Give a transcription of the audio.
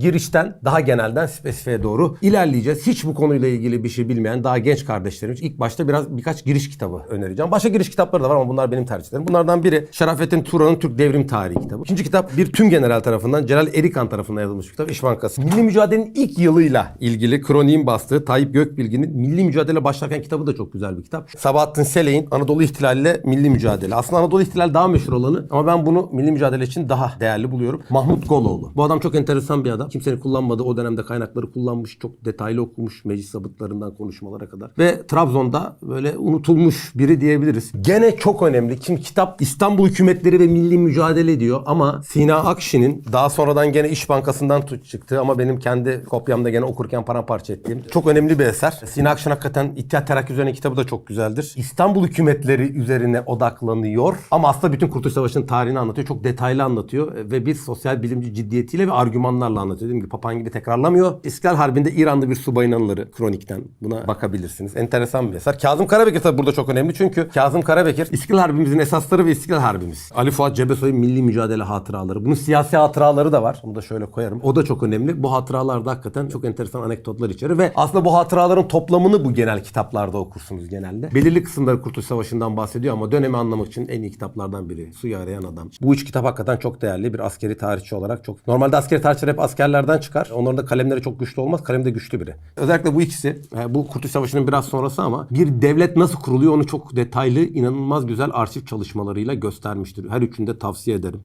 Girişten daha genelden spesifiğe doğru ilerleyeceğiz. Hiç bu konuyla ilgili bir şey bilmeyen daha genç kardeşlerimiz ilk başta biraz birkaç giriş kitabı önereceğim. Başka giriş kitapları da var ama bunlar benim tercihlerim. Bunlardan biri Şerafettin Turan'ın Türk Devrim Tarihi kitabı. İkinci kitap bir tüm general tarafından Celal Erikan tarafından yazılmış bir kitap İş Bankası. Milli mücadelenin ilk yılıyla ilgili kroniğin bastığı Tayyip Gökbilgin'in Milli Mücadele başlarken kitabı da çok güzel bir kitap. Sabahattin Seley'in Anadolu İhtilali ile Milli Mücadele. Aslında Anadolu İhtilali daha meşhur olanı ama ben bunu milli mücadele için daha değerli buluyorum. Mahmut Goloğlu. Bu adam çok enteresan bir adam. Kimsenin kullanmadığı o dönemde kaynakları kullanmış. Çok detaylı okumuş meclis zabıtlarından konuşmalara kadar. Ve Trabzon'da böyle unutulmuş biri diyebiliriz. Gene çok önemli. Kim kitap İstanbul hükümetleri ve milli mücadele diyor ama Sina Akşi'nin daha sonradan gene İş Bankası'ndan tut çıktı ama benim kendi kopyamda gene okurken paramparça ettiğim çok önemli bir eser. Sina Akşin hakikaten İttihat Terakki üzerine kitabı da çok güzeldir. İstanbul hükümetleri üzerine odaklanıyor ama aslında bütün Kurtuluş Savaşı'nın tarihini anlatıyor. Çok detaylı anlatıyor ve bir sosyal bilimci ciddiyetiyle ve argümanlarla anlatıyor. Dediğim gibi papağan gibi tekrarlamıyor. İstiklal Harbi'nde İranlı bir subayın anıları kronikten buna bakabilirsiniz. Enteresan bir eser. Kazım Karabekir tabi burada çok önemli çünkü Kazım Karabekir İstiklal Harbimizin esasları ve İstiklal Harbimiz. Ali Fuat Cebesoy'un milli mücadele hatıraları. Bunun siyasi hatıraları da var. Onu da şöyle koyarım. O da çok önemli. Bu hatıralar da hakikaten çok enteresan anekdotlar içerir ve aslında bu hatıraların toplamını bu genel kitaplarda okursunuz genelde. Belirli kısımları Kurtuluş Savaşı'ndan bahsediyor ama dönemi anlamak için en iyi kitaplardan biri. Suyu arayan adam. Bu üç kitap hakikaten çok değerli. Bir askeri tarihçi olarak çok. Normalde askeri tarihçiler hep askerlerden çıkar. Onların da kalemleri çok güçlü olmaz. Kalem de güçlü biri. Özellikle bu ikisi. e, Bu Kurtuluş Savaşı'nın biraz sonrası ama bir devlet nasıl kuruluyor onu çok detaylı, inanılmaz güzel arşiv çalışmalarıyla göstermiştir. Her üçünü de tavsiye ederim.